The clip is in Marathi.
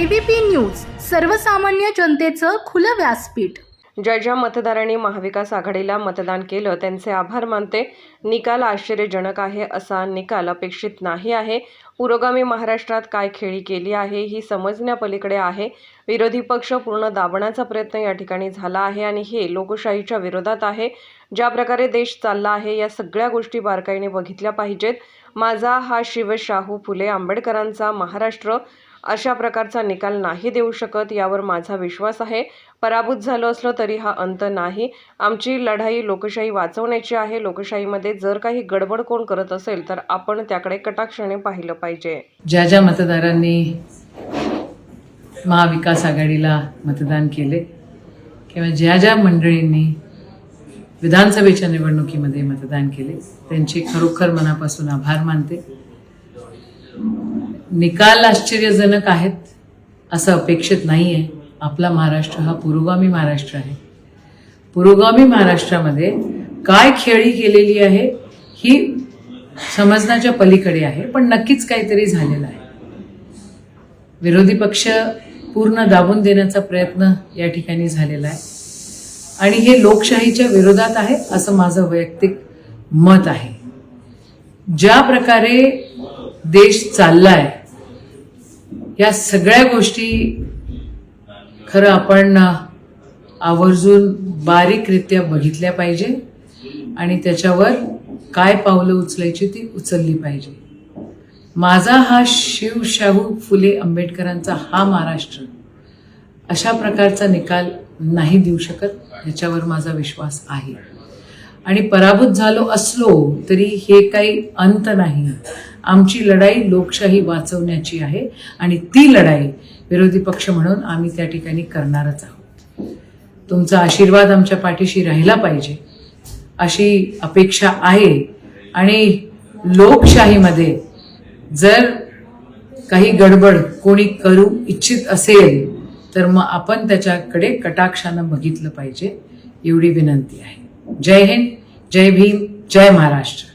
एबीपी न्यूज सर्वसामान्य जनतेचं खुलं व्यासपीठ. ज्या ज्या मतदारांनी महाविकास आघाडीला मतदान केलं त्यांचे आभार मानते. निकाल आश्चर्यजनक आहे असा निकाल अपेक्षित नाही आहे. पुरोगामी महाराष्ट्रात काय खेळी केली आहे ही समजण्यापलीकडे आहे. विरोधी पक्ष पूर्ण दाबण्याचा प्रयत्न या ठिकाणी झाला आहे आणि हे लोकशाहीच्या विरोधात आहे. ज्या प्रकारे देश चालला आहे या सगळ्या गोष्टी बारकाईने बघितल्या पाहिजेत. माझा हा शिवशाहू फुले आंबेडकरांचा महाराष्ट्र. अशा प्रकारचा निकाल नाही देऊ शकत यावर माझा विश्वास आहे. पराभूत झालो असलो तरी हा अंत नाही. आमची लढाई लोकशाही वाचवण्याची आहे. लोकशाहीमध्ये जर काही गडबड कोण करत असेल तर आपण त्याकडे कटाक्षाने पाहिलं पाहिजे. ज्या ज्या मतदारांनी महाविकास आघाडीला मतदान केले किंवा ज्या ज्या मंडळींनी विधानसभेच्या निवडणुकीमध्ये मतदान केले त्यांचे खरोखर मनापासून आभार मानते. निकाल आश्चर्यजनक आहेत असं अपेक्षित नाही आहे आपला महाराष्ट्र हा पुरोगामी महाराष्ट्र आहे. पुरोगामी महाराष्ट्रामध्ये काय खेळी केलेली आहे ही समजण्याच्या पलीकडे आहे पण नक्कीच काहीतरी झालेलं आहे. विरोधी पक्ष पूर्ण दाबून देण्याचा प्रयत्न या ठिकाणी झालेला आहे. आणि हे लोकशाहीच्या विरोधात आहे असं माझं वैयक्तिक मत आहे. ज्या प्रकारे देश चाललाय या सगळ्या गोष्टी खरं आपण आवर्जून बारीकरित्या बघितल्या पाहिजे आणि त्याच्यावर काय पावलं उचलायची ती उचलली पाहिजे. माझा हा शिव शाहू फुले आंबेडकरांचा हा महाराष्ट्र अशा प्रकारचा निकाल नाही देऊ शकत ह्याच्यावर माझा विश्वास आहे. आणि पराभूत झालो असलो तरी हे काही अंत नाही. आमची लढाई लोकशाही वाचवण्याची आहे आणि ती लढाई विरोधी पक्ष म्हणून आम्ही त्या ठिकाणी करणारच आहोत. तुमचा आशीर्वाद आमच्या पाठीशी राहिला पाहिजे अशी अपेक्षा आहे आणि लोकशाहीमध्ये जर काही गडबड कोणी करू इच्छित असेल तर मग आपण त्याच्याकडे कटाक्षानं बघितलं पाहिजे एवढी विनंती आहे. जय हिंद जय भीम जय महाराष्ट्र.